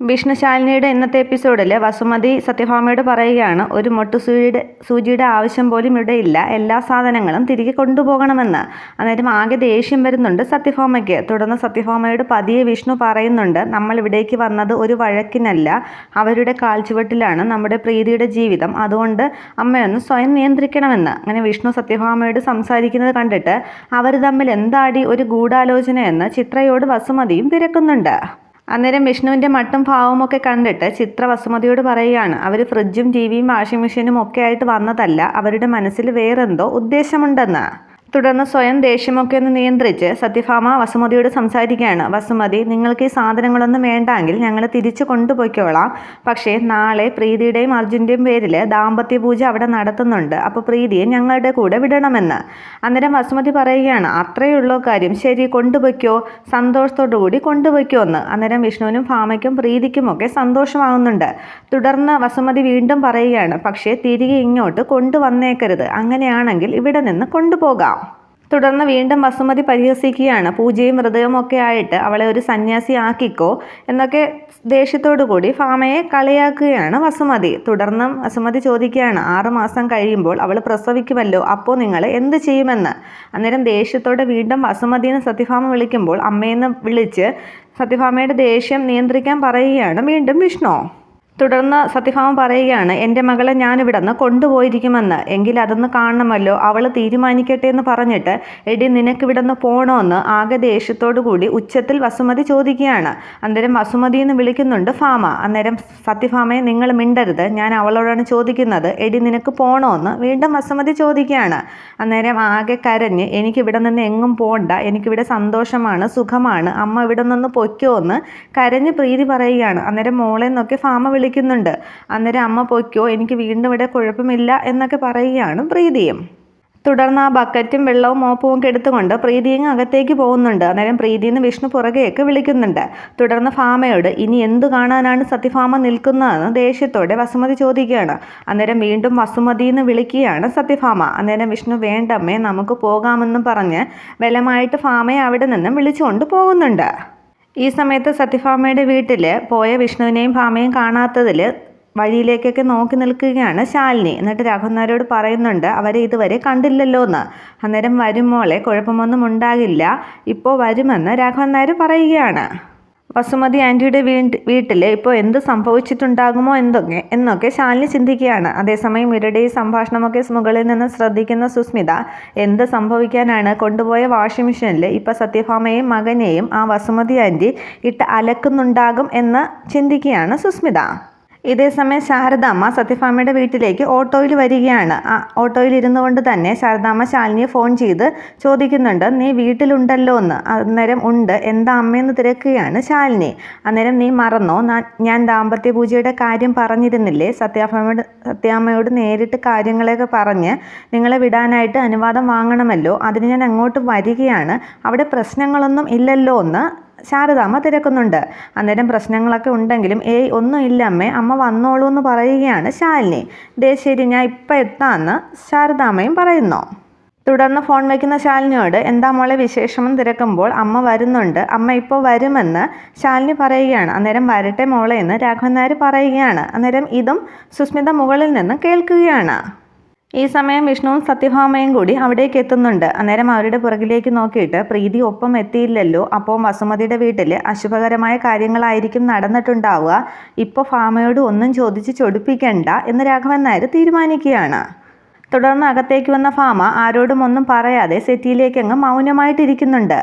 വിഷ്ണുശാലിനിയുടെ ഇന്നത്തെ എപ്പിസോഡിൽ വസുമതി സത്യഭാമയോട് പറയുകയാണ് ഒരു മൊട്ടുസൂചിയുടെ സൂചിയുടെ ആവശ്യം പോലും ഇവിടെ ഇല്ല എല്ലാ സാധനങ്ങളും തിരികെ കൊണ്ടുപോകണമെന്ന്. അന്നേരം ആകെ ദേഷ്യം വരുന്നുണ്ട് സത്യഭാമയ്ക്ക്. തുടർന്ന് സത്യഭാമയോട് പതിയെ വിഷ്ണു പറയുന്നുണ്ട് നമ്മൾ ഇവിടേക്ക് വന്നത് ഒരു വഴക്കിനല്ല. അവരുടെ കാൽച്ചുവട്ടിലാണ് നമ്മുടെ പ്രീതിയുടെ ജീവിതം. അതുകൊണ്ട് അമ്മയൊന്ന് സ്വയം നിയന്ത്രിക്കണമെന്ന്. അങ്ങനെ വിഷ്ണു സത്യഭാമയോട് സംസാരിക്കുന്നത് കണ്ടിട്ട് അവർ തമ്മിൽ എന്താടി ഒരു ഗൂഢാലോചനയെന്ന് ചിത്രയോട് വസുമതിയും തിരക്കുന്നുണ്ട്. അന്നേരം വിഷ്ണുവിന്റെ മട്ടും ഭാവവും ഒക്കെ കണ്ടിട്ട് ചിത്ര വസുമതിയോട് പറയുകയാണ് അവർ ഫ്രിഡ്ജും ടി വിയും വാഷിംഗ് മെഷീനും ഒക്കെ ആയിട്ട് വന്നതല്ല അവരുടെ മനസ്സിൽ വേറെന്തോ ഉദ്ദേശമുണ്ടെന്ന്. തുടർന്ന് സ്വയം ദേഷ്യമൊക്കെ ഒന്ന് നിയന്ത്രിച്ച് സത്യഭാമ വസുമതിയോട് സംസാരിക്കുകയാണ്. വസുമതി നിങ്ങൾക്ക് ഈ സാധനങ്ങളൊന്നും വേണ്ടെങ്കിൽ ഞങ്ങൾ തിരിച്ചു കൊണ്ടുപോയിക്കോളാം. പക്ഷേ നാളെ പ്രീതിയുടെയും അർജുന്റെയും പേരിൽ ദാമ്പത്യ പൂജ അവിടെ നടത്തുന്നുണ്ട്. അപ്പോൾ പ്രീതിയെ ഞങ്ങളുടെ കൂടെ വിടണമെന്ന്. അന്നേരം വസുമതി പറയുകയാണ് അത്രയേ ഉള്ളൂ കാര്യം. ശരി കൊണ്ടുപോയിക്കോ. സന്തോഷത്തോടു കൂടി കൊണ്ടുപോയിക്കോ എന്ന്. അന്നേരം വിഷ്ണുവിനും ഭാമയ്ക്കും പ്രീതിക്കുമൊക്കെ സന്തോഷമാകുന്നുണ്ട് തുടർന്ന് വസുമതി വീണ്ടും പറയുകയാണ് പക്ഷേ തിരികെ ഇങ്ങോട്ട് കൊണ്ടുവന്നേക്കരുത്. അങ്ങനെയാണെങ്കിൽ ഇവിടെ നിന്ന് കൊണ്ടുപോകാം. തുടർന്ന് വീണ്ടും വസുമതി പരിഹസിക്കുകയാണ്. പൂജയും ഹൃദയവും ഒക്കെ ആയിട്ട് അവളെ ഒരു സന്യാസി ആക്കിക്കോ എന്നൊക്കെ ദേഷ്യത്തോടു കൂടി ഫാമയെ കളിയാക്കുകയാണ് വസുമതി. തുടർന്നും വസുമതി ചോദിക്കുകയാണ് ആറുമാസം കഴിയുമ്പോൾ അവൾ പ്രസവിക്കുമല്ലോ അപ്പോൾ നിങ്ങൾ എന്ത് ചെയ്യുമെന്ന്? അന്നേരം ദേഷ്യത്തോടെ വീണ്ടും വസുമതിന്ന് സത്യഭാമ വിളിക്കുമ്പോൾ അമ്മയെന്ന് വിളിച്ച് സത്യഭാമയുടെ ദേഷ്യം നിയന്ത്രിക്കാൻ പറയുകയാണ് വീണ്ടും വിഷ്ണു. തുടർന്ന് സത്യഭാമ പറയുകയാണ് എന്റെ മകളെ ഞാനിവിടെ നിന്ന് കൊണ്ടുപോയിരിക്കുമെന്ന്. എങ്കിൽ അതൊന്ന് കാണണമല്ലോ. അവൾ തീരുമാനിക്കട്ടെ എന്ന് പറഞ്ഞിട്ട് എടി നിനക്ക് നിന്ന് പോകണമെന്ന് ആകെ ദേഷ്യത്തോടു കൂടി ഉച്ചത്തിൽ വസുമതി ചോദിക്കുകയാണ്. അന്നേരം വസുമതി എന്ന് വിളിക്കുന്നുണ്ട് ഫാമ അന്നേരം സത്യഭാമയെ നിങ്ങൾ മിണ്ടരുത്. ഞാൻ അവളോടാണ് ചോദിക്കുന്നത്. എടി നിനക്ക് പോകണമെന്ന് വീണ്ടും വസുമതി ചോദിക്കുകയാണ്. അന്നേരം ആകെ കരഞ്ഞ് എനിക്കിവിടെ നിന്ന് എങ്ങും പോണ്ട എനിക്കിവിടെ സന്തോഷമാണ് സുഖമാണ് അമ്മ ഇവിടെ നിന്ന് പൊയ്ക്കോ എന്ന് കരഞ്ഞ് പ്രീതി പറയുകയാണ്. അന്നേരം മോളെ നോക്കി ഫാമ വിളിക്കുന്നുണ്ട്. അന്നേരം അമ്മ പൊയ്ക്കോ എനിക്ക് വീണ്ടും ഇവിടെ കുഴപ്പമില്ല എന്നൊക്കെ പറയുകയാണ് പ്രീതിയും. തുടർന്ന് ആ ബക്കറ്റും വെള്ളവും മോപ്പും എടുത്തുകൊണ്ട് പ്രീതിയും അകത്തേക്ക് പോകുന്നുണ്ട്. അന്നേരം പ്രീതിന്ന് വിഷ്ണു പുറകെയൊക്കെ വിളിക്കുന്നുണ്ട്. തുടർന്ന് ഫാമയോട് ഇനി എന്തു കാണാനാണ് സത്യഫാമ നിൽക്കുന്നതെന്ന് ദേഷ്യത്തോടെ വസുമതി ചോദിക്കുകയാണ്. അന്നേരം വീണ്ടും വസുമതി എന്ന് വിളിക്കുകയാണ് സത്യഭാമ അന്നേരം വിഷ്ണു വേണ്ടമ്മേ നമുക്ക് പോകാമെന്നും പറഞ്ഞ് ബലമായിട്ട് ഫാമയെ അവിടെ നിന്നും വിളിച്ചുകൊണ്ട് പോകുന്നുണ്ട്. ഈ സമയത്ത് സത്യഫാമയുടെ വീട്ടിൽ പോയ വിഷ്ണുവിനെയും ഭാമയും കാണാത്തതിൽ വഴിയിലേക്കൊക്കെ നോക്കി നിൽക്കുകയാണ് ശാലിനി. എന്നിട്ട് രാഘവന്മാരോട് പറയുന്നുണ്ട് അവരെ ഇതുവരെ കണ്ടില്ലല്ലോ എന്ന് അന്നേരം വരും കുഴപ്പമൊന്നും ഉണ്ടാകില്ല. ഇപ്പോൾ വരുമെന്ന് രാഘവൻ പറയുകയാണ്. വസുമതി ആന്റിയുടെ വീട്ട് വീട്ടിൽ ഇപ്പോൾ എന്ത് സംഭവിച്ചിട്ടുണ്ടാകുമോ എന്തൊക്കെ എന്നൊക്കെ ശാലിനി ചിന്തിക്കുകയാണ്. അതേസമയം ഇവരുടെ ഈ സംഭാഷണമൊക്കെ മുകളിൽ നിന്ന് ശ്രദ്ധിക്കുന്ന സുസ്മിത എന്ത് സംഭവിക്കാനാണ്? കൊണ്ടുപോയ വാഷിംഗ് മെഷീനിൽ ഇപ്പോൾ സത്യഭാമയെയും മകനെയും ആ വസുമതി ആന്റി ഇട്ട് അലക്കുന്നുണ്ടാകും എന്ന് ചിന്തിക്കുകയാണ് സുസ്മിത. ഇതേസമയം ശാരദാമ്മ സത്യഭാമയുടെ വീട്ടിലേക്ക് ഓട്ടോയിൽ വരികയാണ്. ആ ഓട്ടോയിൽ ഇരുന്നു കൊണ്ട് തന്നെ ശാരദാമ്മ ശാലിനിയെ ഫോൺ ചെയ്ത് ചോദിക്കുന്നുണ്ട് നീ വീട്ടിലുണ്ടല്ലോ എന്ന്. അന്നേരം ഉണ്ട്. എന്താ അമ്മയെന്ന് തിരക്കുകയാണ് ശാലിനി. അന്നേരം നീ മറന്നോ? ഞാൻ ദാമ്പത്യ പൂജയുടെ കാര്യം പറഞ്ഞിരുന്നില്ലേ? സത്യാഭാമയോട് സത്യാമ്മയോട് നേരിട്ട് കാര്യങ്ങളൊക്കെ പറഞ്ഞ് നിങ്ങളെ വിടാനായിട്ട് അനുവാദം വാങ്ങണമല്ലോ. അതിന് ഞാൻ അങ്ങോട്ട് വരികയാണ്. അവിടെ പ്രശ്നങ്ങളൊന്നും ഇല്ലല്ലോ എന്ന് ശാരദാമ്മ തിരക്കുന്നുണ്ട്. അന്നേരം പ്രശ്നങ്ങളൊക്കെ ഉണ്ടെങ്കിലും ഏയ് ഒന്നും ഇല്ല അമ്മേ അമ്മ വന്നോളൂ എന്ന് പറയുകയാണ് ശാലിനി. ദേ ശരി ഞാൻ ഇപ്പം എത്താമെന്ന് ശാരദാമ്മയും പറയുന്നു. തുടർന്ന് ഫോൺ വയ്ക്കുന്ന ശാലിനിയോട് എന്താ മോളെ വിശേഷമെന്ന് തിരക്കുമ്പോൾ അമ്മ വരുന്നുണ്ട്. അമ്മ ഇപ്പോൾ വരുമെന്ന് ശാലിനി പറയുകയാണ്. അന്നേരം വരട്ടെ മോളെ എന്ന് രാഘവൻ നായർ പറയുകയാണ്. അന്നേരം ഇതും സുസ്മിത മുകളിൽ നിന്ന് കേൾക്കുകയാണ്. ഈ സമയം വിഷ്ണുവും സത്യഭാമയും കൂടി അവിടേക്ക് എത്തുന്നുണ്ട്. അന്നേരം അവരുടെ പുറകിലേക്ക് നോക്കിയിട്ട് പ്രീതി ഒപ്പം എത്തിയില്ലല്ലോ. അപ്പോൾ വസുമതിയുടെ വീട്ടിൽ അശുഭകരമായ കാര്യങ്ങളായിരിക്കും നടന്നിട്ടുണ്ടാവുക. ഇപ്പോൾ ഫാമയോട് ഒന്നും ചോദിച്ച് ചൊടിപ്പിക്കണ്ട എന്ന് രാഘവൻ നായർ തീരുമാനിക്കുകയാണ്. തുടർന്ന് അകത്തേക്ക് വന്ന ഫാമ ആരോടും ഒന്നും പറയാതെ സെറ്റിയിലേക്ക് അങ്ങ് മൗനമായിട്ടിരിക്കുന്നുണ്ട്.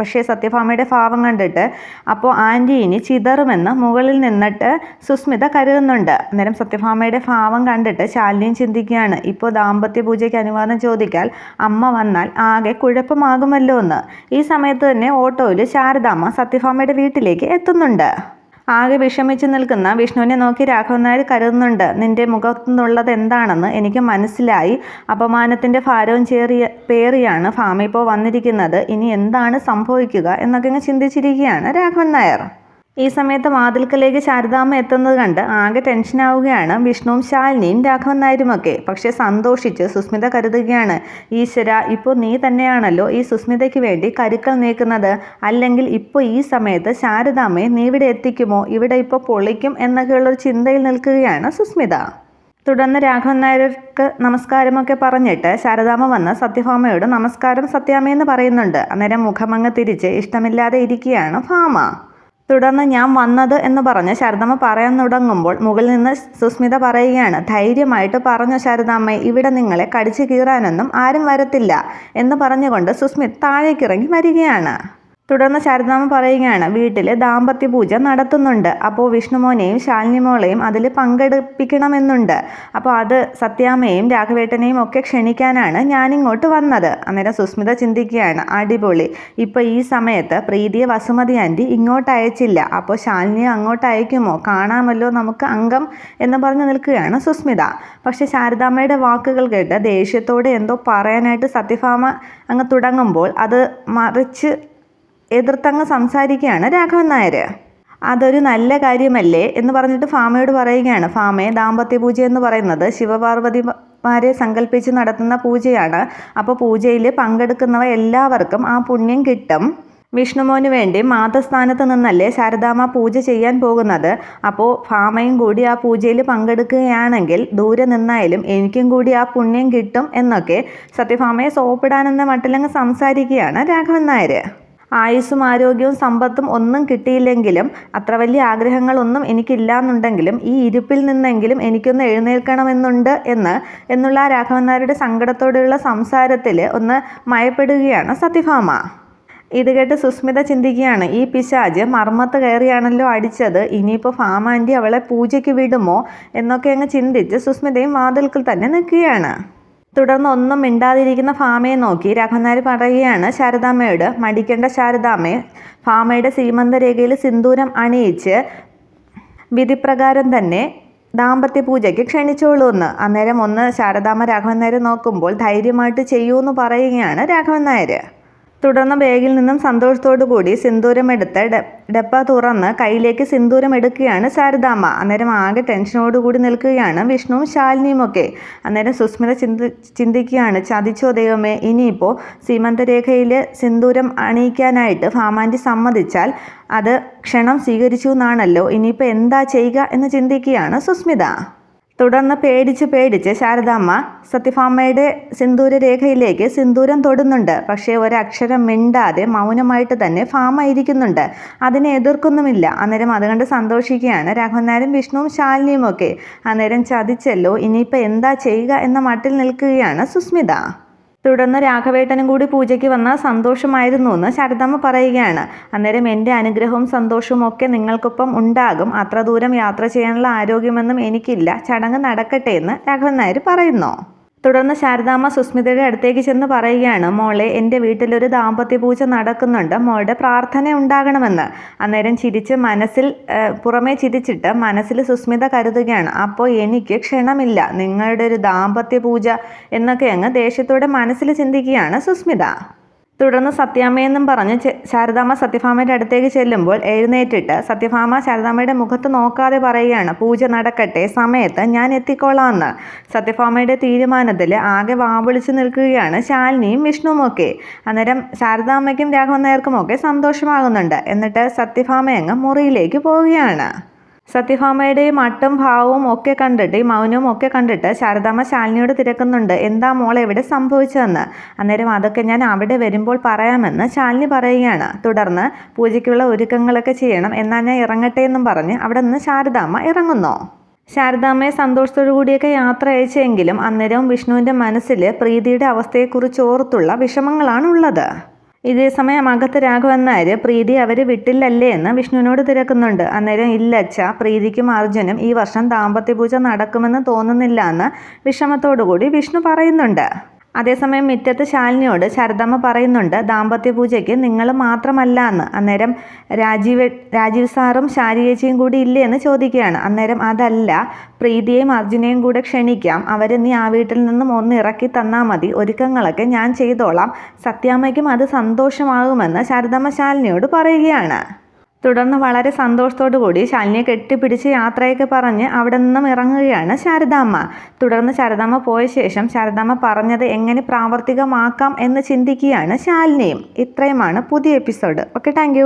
പക്ഷേ സത്യഭാമയുടെ ഭാവം കണ്ടിട്ട് അപ്പോൾ ആന്റി ഇനി ചിതറുമെന്ന് മുകളിൽ നിന്നിട്ട് സുസ്മിത കരുതുന്നുണ്ട്. അന്നേരം സത്യഭാമയുടെ ഭാവം കണ്ടിട്ട് ശാലിനിയും ചിന്തിക്കുകയാണ് ഇപ്പോൾ ദാമ്പത്യ പൂജയ്ക്ക് അനുവാദം ചോദിക്കാൽ അമ്മ വന്നാൽ ആകെ കുഴപ്പമാകുമല്ലോ എന്ന് ഈ സമയത്ത് തന്നെ ഓട്ടോയിൽ ശാരദാമ്മ സത്യഭാമയുടെ വീട്ടിലേക്ക് എത്തുന്നുണ്ട്. ആകെ വിഷമിച്ചു നിൽക്കുന്ന വിഷ്ണുവിനെ നോക്കി രാഘവൻ നായർ കരുതുന്നുണ്ട് നിന്റെ മുഖത്തു നിന്നുള്ളത് എന്താണെന്ന് എനിക്ക് മനസ്സിലായി. അപമാനത്തിന്റെ ഭാരവും ചേറിയ പേറിയാണ് ഫാമിപ്പോൾ വന്നിരിക്കുന്നത്. ഇനി എന്താണ് സംഭവിക്കുക? എന്നൊക്കെ ചിന്തിച്ചിരിക്കുകയാണ് രാഘവൻ നായർ. ഈ സമയത്ത് വാതിൽക്കലേക്ക് ശാരദാമ്മ എത്തുന്നത് കണ്ട് ആകെ ടെൻഷനാവുകയാണ് വിഷ്ണുവും ശാലിനിയും രാഘവൻ നായരുമൊക്കെ. പക്ഷെ സന്തോഷിച്ച് സുസ്മിത കരുതുകയാണ് ഈശ്വര ഇപ്പോൾ നീ തന്നെയാണല്ലോ ഈ സുസ്മിതയ്ക്ക് വേണ്ടി കരുക്കൾ നീക്കുന്നത്. അല്ലെങ്കിൽ ഇപ്പോൾ ഈ സമയത്ത് ശാരദാമ്മയെ നീ ഇവിടെ എത്തിക്കുമോ? ഇവിടെ ഇപ്പോൾ പൊളിക്കും എന്നൊക്കെയുള്ളൊരു ചിന്തയിൽ നിൽക്കുകയാണ് സുസ്മിത. തുടർന്ന് രാഘവൻ നായർക്ക് നമസ്കാരമൊക്കെ പറഞ്ഞിട്ട് ശാരദാമ്മ വന്ന് സത്യഭാമയോട് നമസ്കാരം സത്യാമ്മയെന്ന് പറയുന്നുണ്ട്. അന്നേരം മുഖമങ്ങ് തിരിച്ച് ഇഷ്ടമില്ലാതെ ഇരിക്കുകയാണ് ഭാമ. തുടർന്ന് ഞാൻ വന്നത് എന്ന് പറഞ്ഞ് ശാരദാമ്മ പറയാൻ തുടങ്ങുമ്പോൾ മുകളിൽ നിന്ന് സുസ്മിത പറയുകയാണ് ധൈര്യമായിട്ട് പറഞ്ഞു ശാരദാമ്മ ഇവിടെ നിങ്ങളെ കടിച്ചു കീറാനൊന്നും ആരും വരത്തില്ല എന്ന് പറഞ്ഞുകൊണ്ട് സുസ്മിത് താഴേക്കിറങ്ങി വരികയാണ് തുടർന്ന് ശാരദാമ്മ പറയുകയാണ്. വീട്ടിൽ ദാമ്പത്യ പൂജ നടത്തുന്നുണ്ട്. അപ്പോൾ വിഷ്ണുമോനെയും ശാലിനിമോളെയും അതിൽ പങ്കെടുപ്പിക്കണമെന്നുണ്ട്. അപ്പോൾ അത് സത്യാമ്മയും രാഘവേട്ടനെയും ഒക്കെ ക്ഷണിക്കാനാണ് ഞാനിങ്ങോട്ട് വന്നത്. അന്നേരം സുസ്മിത ചിന്തിക്കുകയാണ് അടിപൊളി. ഇപ്പോൾ ഈ സമയത്ത് പ്രീതിയെ വസുമതി ആന്റി ഇങ്ങോട്ട് അയച്ചില്ല. അപ്പോൾ ശാലിനിയെ അങ്ങോട്ട് അയക്കുമോ? കാണാമല്ലോ നമുക്ക് അംഗം എന്ന് പറഞ്ഞു നിൽക്കുകയാണ് സുസ്മിത. പക്ഷേ ശാരദാമ്മയുടെ വാക്കുകൾ കേട്ട് ദേഷ്യത്തോടെ എന്തോ പറയാനായിട്ട് സത്യഭാമ അങ്ങ് തുടങ്ങുമ്പോൾ അത് മറിച്ച് എതിർത്തങ്ങ് സംസാരിക്കുകയാണ് രാഘവൻ നായർ അതൊരു നല്ല കാര്യമല്ലേ എന്ന് പറഞ്ഞിട്ട് ഫാമയോട് പറയുകയാണ്. ഫാമയെ ദാമ്പത്യ പൂജ എന്ന് പറയുന്നത് ശിവപാർവതി മാരെ സങ്കല്പിച്ച് നടത്തുന്ന പൂജയാണ്. അപ്പോൾ പൂജയിൽ പങ്കെടുക്കുന്നവ എല്ലാവർക്കും ആ പുണ്യം കിട്ടും. വിഷ്ണുമോന് വേണ്ടി മാതസ്ഥാനത്ത് നിന്നല്ലേ ശാരദാമ്മ പൂജ ചെയ്യാൻ പോകുന്നത്? അപ്പോൾ ഫാമയും കൂടി ആ പൂജയിൽ പങ്കെടുക്കുകയാണെങ്കിൽ ദൂരെ നിന്നായാലും എനിക്കും കൂടി ആ പുണ്യം കിട്ടും എന്നൊക്കെ സത്യഭാമയെ സോപ്പിടാനെന്ന മട്ടിലങ്ങ് സംസാരിക്കുകയാണ് രാഘവൻ നായർ ആയുസ്സും ആരോഗ്യവും സമ്പത്തും ഒന്നും കിട്ടിയില്ലെങ്കിലും അത്ര വലിയ ആഗ്രഹങ്ങളൊന്നും എനിക്കില്ലാന്നുണ്ടെങ്കിലും ഈ ഇരിപ്പിൽ നിന്നെങ്കിലും എനിക്കൊന്ന് എഴുന്നേൽക്കണമെന്നുണ്ട് എന്ന് എന്നുള്ള രാഘവൻ നായരുടെ സങ്കടത്തോടെയുള്ള സംസാരത്തിൽ ഒന്ന് മയപ്പെടുകയാണ് സത്യഭാമ. ഇത് കേട്ട് സുസ്മിത ചിന്തിക്കുകയാണ് ഈ പിശാജ് മർമ്മത്ത് കയറിയാണല്ലോ അടിച്ചത് ഇനിയിപ്പോൾ ഫാമാന്റി അവളെ പൂജയ്ക്ക് വിടുമോ എന്നൊക്കെ അങ്ങ് ചിന്തിച്ച് സുസ്മിതയും വാതിൽക്കൽ തന്നെ നിൽക്കുകയാണ്. തുടർന്ന് ഒന്നും മിണ്ടാതിരിക്കുന്ന ഫാമയെ നോക്കി രാഘവനാർ പറയുകയാണ് ശാരദാമ്മയോട് മടിക്കേണ്ട ശാരദാമ്മയെ ഫാമയുടെ സീമന്തരേഖയിൽ സിന്ദൂരം അണിയിച്ച് വിധിപ്രകാരം തന്നെ ദാമ്പത്യ പൂജയ്ക്ക് ക്ഷണിച്ചോളൂ എന്ന്. അന്നേരം ഒന്ന് ശാരദാമ്മ രാഘവൻ നായർ നോക്കുമ്പോൾ ധൈര്യമായിട്ട് ചെയ്യൂ എന്ന് പറയുകയാണ് രാഘവൻ നായർ തുടർന്ന് ബാഗിൽ നിന്നും സന്തോഷത്തോടു കൂടി സിന്ദൂരം എടുത്ത് ഡപ്പ തുറന്ന് കയ്യിലേക്ക് സിന്ദൂരം എടുക്കുകയാണ് ശാരദാമ്മ. അന്നേരം ആകെ ടെൻഷനോടുകൂടി നിൽക്കുകയാണ് വിഷ്ണുവും ശാലിനിയും ഒക്കെ. അന്നേരം സുസ്മിത ചിന്തി ചിന്തിക്കുകയാണ് ചതിച്ചോ ദൈവമേ ഇനിയിപ്പോൾ സീമന്തരേഖയിൽ സിന്ദൂരം അണിയിക്കാനായിട്ട് ഫാമാന്റി സമ്മതിച്ചാൽ അത് ക്ഷണം സ്വീകരിച്ചു എന്നാണല്ലോ. ഇനിയിപ്പോൾ എന്താ ചെയ്യുക എന്ന് ചിന്തിക്കുകയാണ് സുസ്മിത. തുടർന്ന് പേടിച്ച് പേടിച്ച് ശാരദാമ്മ സത്യഭാമയുടെ സിന്ദൂര രേഖയിലേക്ക് സിന്ദൂരം തൊടുന്നുണ്ട്. പക്ഷേ ഒരക്ഷരം മിണ്ടാതെ മൗനമായിട്ട് തന്നെ ഫാമ ഇരിക്കുന്നുണ്ട്. അതിനെ എതിർക്കുന്നുമില്ല. അന്നേരം അതുകൊണ്ട് സന്തോഷിക്കുകയാണ് രാഘവൻ നായരും വിഷ്ണുവും ശാലിനിയും ഒക്കെ അന്നേരം ചതിച്ചല്ലോ ഇനിയിപ്പോൾ എന്താ ചെയ്യുക എന്ന മട്ടിൽ നിൽക്കുകയാണ് സുസ്മിത. തുടർന്ന് രാഘവേട്ടനും കൂടി പൂജയ്ക്ക് വന്നാൽ സന്തോഷമായിരുന്നു എന്ന് ശാരദാമ്മ പറയുകയാണ്. അന്നേരം എന്റെ അനുഗ്രഹവും സന്തോഷവും ഒക്കെ നിങ്ങൾക്കൊപ്പം ഉണ്ടാകും. അത്ര ദൂരം യാത്ര ചെയ്യാനുള്ള ആരോഗ്യമൊന്നും എനിക്കില്ല. ചടങ്ങ് നടക്കട്ടെ എന്ന് രാഘവൻ നായർ പറയുന്നു. തുടർന്ന് ശാരദാമ്മ സുസ്മിതയുടെ അടുത്തേക്ക് ചെന്ന് പറയുകയാണ് മോളെ എന്റെ വീട്ടിലൊരു ദാമ്പത്യ പൂജ നടക്കുന്നുണ്ട്. മോളുടെ പ്രാർത്ഥന ഉണ്ടാകണമെന്ന്. അന്നേരം ചിരിച്ച് മനസ്സിൽ പുറമേ ചിരിച്ചിട്ട് മനസ്സിൽ സുസ്മിത കരുതുകയാണ് അപ്പോൾ എനിക്ക് ക്ഷണമില്ല. നിങ്ങളുടെ ഒരു ദാമ്പത്യ പൂജ എന്നൊക്കെ അങ്ങ് ദേഷ്യത്തോടെ മനസ്സിൽ ചിന്തിക്കുകയാണ് സുസ്മിത. തുടർന്ന് സത്യാമ്മയെന്നും പറഞ്ഞ് ശാരദാമ്മ സത്യഭാമയുടെ അടുത്തേക്ക് ചെല്ലുമ്പോൾ എഴുന്നേറ്റിട്ട് സത്യഭാമ ശാരദാമ്മയുടെ മുഖത്ത് നോക്കാതെ പറയുകയാണ് പൂജ നടക്കട്ടെ സമയത്ത് ഞാൻ എത്തിക്കോളാമെന്ന് സത്യഭാമയുടെ തീരുമാനത്തിൽ ആകെ വാവിളിച്ച് നിൽക്കുകയാണ് ശാലിനിയും വിഷ്ണുവുമൊക്കെ. അന്നേരം ശാരദാമ്മയ്ക്കും രാഘവൻ നായർക്കുമൊക്കെ സന്തോഷമാകുന്നുണ്ട്. എന്നിട്ട് സത്യഭാമയങ്ങ് മുറിയിലേക്ക് പോവുകയാണ്. സത്യഭാമയുടെ മട്ടും ഭാവവും ഒക്കെ കണ്ടിട്ട് ഈ മൗനവും ഒക്കെ കണ്ടിട്ട് ശാരദാമ്മ ശാലിനിയോട് തിരക്കുന്നുണ്ട്. എന്താ മോളെ എവിടെ സംഭവിച്ചതെന്ന്? അന്നേരം അതൊക്കെ ഞാൻ അവിടെ വരുമ്പോൾ പറയാമെന്ന് ശാലിനി പറയുകയാണ്. തുടർന്ന് പൂജയ്ക്കുള്ള ഒരുക്കങ്ങളൊക്കെ ചെയ്യണം എന്നാൽ ഞാൻ ഇറങ്ങട്ടെ എന്നും പറഞ്ഞ് അവിടെ നിന്ന് ശാരദാമ്മ ഇറങ്ങുന്നു. ശാരദാമ്മയെ സന്തോഷത്തോടു കൂടിയൊക്കെ യാത്ര അയച്ചെങ്കിലും അന്നേരവും വിഷ്ണുവിന്റെ മനസ്സിൽ പ്രീതിയുടെ അവസ്ഥയെക്കുറിച്ച് ഓർത്തുള്ള വിഷമങ്ങളാണ് ഉള്ളത് ഇതേസമയം അകത്ത് രാഘവൻ നായർ പ്രീതി അവർ വിട്ടില്ലല്ലേ എന്ന് വിഷ്ണുവിനോട് തിരക്കുന്നുണ്ട്. അന്നേരം ഇല്ലച്ച പ്രീതിക്കും അർജുനും ഈ വർഷം ദാമ്പത്യ പൂജ നടക്കുമെന്ന് തോന്നുന്നില്ല എന്ന് വിഷമത്തോടുകൂടി വിഷ്ണു പറയുന്നുണ്ട്. അതേസമയം മിറ്റത്ത് ശാലിനിയോട് ശരദമ്മ പറയുന്നുണ്ട് ദാമ്പത്യ പൂജയ്ക്ക് നിങ്ങൾ മാത്രമല്ല എന്ന്. അന്നേരം രാജീവ് രാജീവ് സാറും ശാരിയേച്ചിയും കൂടി ഇല്ലേ എന്ന് ചോദിക്കുകയാണ്. അന്നേരം അതല്ല പ്രീതിയെയും അർജുനെയും കൂടെ ക്ഷണിക്കാം. അവരെ നീ ആ വീട്ടിൽ നിന്നും ഒന്ന് ഇറക്കി തന്നാൽ മതി. ഒരുക്കങ്ങളൊക്കെ ഞാൻ ചെയ്തോളാം. സത്യാമ്മയ്ക്കും അത് സന്തോഷമാകുമെന്ന് ശരദമ്മ ശാലിനിയോട് പറയുകയാണ്. തുടർന്ന് വളരെ സന്തോഷത്തോടു കൂടി ശാലിനിയെ കെട്ടിപ്പിടിച്ച് യാത്രയൊക്കെ പറഞ്ഞ് അവിടെ നിന്നും ഇറങ്ങുകയാണ് ശാരദാമ്മ. തുടർന്ന് ശാരദാമ്മ പോയ ശേഷം ശാരദാമ്മ പറഞ്ഞത് എങ്ങനെ പ്രാവർത്തികമാക്കാം എന്ന് ചിന്തിക്കുകയാണ് ശാലിനിയും. ഇത്രയുമാണ് പുതിയ എപ്പിസോഡ്. Okay thank